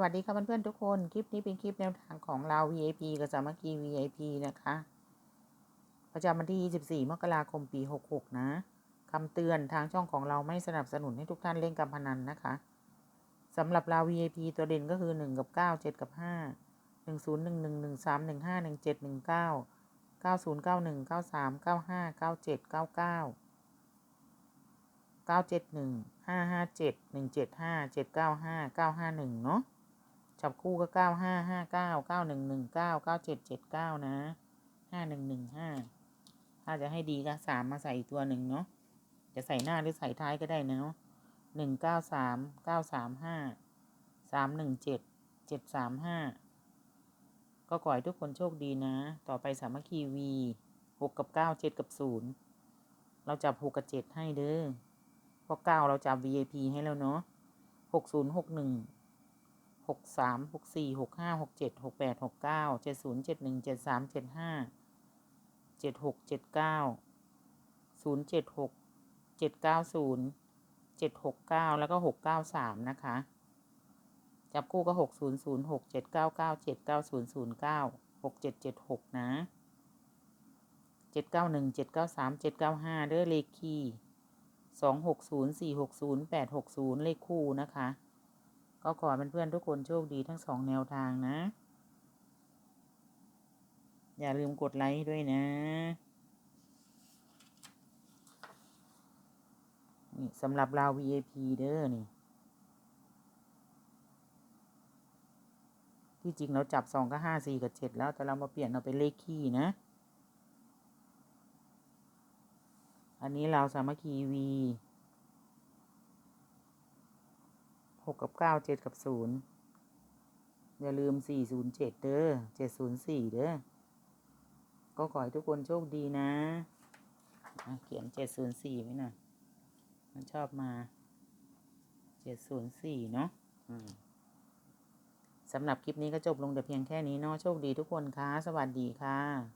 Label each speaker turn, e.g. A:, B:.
A: วัสดีค่ะเพื่อนๆทุกคน คลิปนี้เป็นคลิปแนวทางของเรา VIP กับสามัคคี VIP นะคะ ประจำวันที่ 24 มกราคม ปี 66 นะคำเตือนทางช่องของเราไม่สนับสนุนให้ทุกท่านเล่นการพนันนะคะสำหรับเรา VIP ตัวเด่นก็คือ 1 กับ 9 7 กับ 5 1 0 1 1 1 3 1 5 1 7 1 9 90 91 93 95 97 99เก้าเจ็ดหนึ่งห้าห้าเจ็ดหนึ่งเจ็ดห้าเจ็ดเก้าห้าเก้าห้าหนึ่งเนาะ จับคู่ก็เก้าห้าห้าเก้าเก้าหนึ่งหนึ่งเก้าเก้าเจ็ดเจ็ดเก้านะห้าหนึ่งหนึ่งห้าถ้าจะให้ดีก็สามมาใส่อีกตัวหนึ่งเนาะจะใส่หน้าหรือใส่ท้ายก็ได้นะเนาะหนึ่งเก้าสามเก้าสามห้าสามหนึ่งเจ็ดเจ็ดสามห้าก็ขอให้ทุกคนโชคดีนะ ต่อไปสามัคคีวีหกกับเก้าเจ็ดกับศูนย์เราจับหกกับเจ็ดให้เด้อพอเก้าเราจับ VIP ให้แล้วเนาะหกศูนย์หกหนึ่ง หกสามหกสี่หกห้าหกเจ็ดหกแปดหกเก้าเจ็ดศูนย์เจ็ดหนึ่งเจ็ดสามเจ็ดห้าเจ็ดหกเจ็ดเก้าศูนย์เจ็ดหกเจ็ดเก้าศูนย์เจ็ดหกเก้าแล้วก็หกเก้าสามนะคะ จับคู่ก็หกศูนย์ศูนย์หกเจ็ดเก้าเก้าเจ็ดเก้าศูนย์ศูนย์เก้าหกเจ็ดเจ็ดหกนะเจ็ดเก้าหนึ่งเจ็ดเก้าสามเจ็ดเก้าห้าเด้อเลขคีย์สองหกศูนย์สี่หกศูนย์แปดหกศูนย์เลขคู่นะคะ ก็ขอเพื่อนๆทุกคนโชคดีทั้งสองแนวทางนะ อย่าลืมกดไลค์ด้วยนะนี่สำหรับเรา VIP เด้อนี่ ที่จริงเราจับสองก็ห้าสี่กับเจ็ดแล้วแต่เรามาเปลี่ยนเอาเป็นเลขคี่นะ อันนี้เราสามัคคีวี หกกับเก้าเจ็ดกับศูนย์อย่าลืมสี่ศูนย์เจ็ดเด้อเจ็ดศูนย์สี่เด้อ ก็ขอให้ทุกคนโชคดีนะอะเขียนเจ็ดศูนย์สี่ไว้หน่อยมันชอบมาเจ็ดศูนย์สี่เนาะอืมสำหรับคลิปนี้ก็จบลงแต่เพียงแค่นี้เนาะโชคดีทุกคนค่ะ สวัสดีค่ะ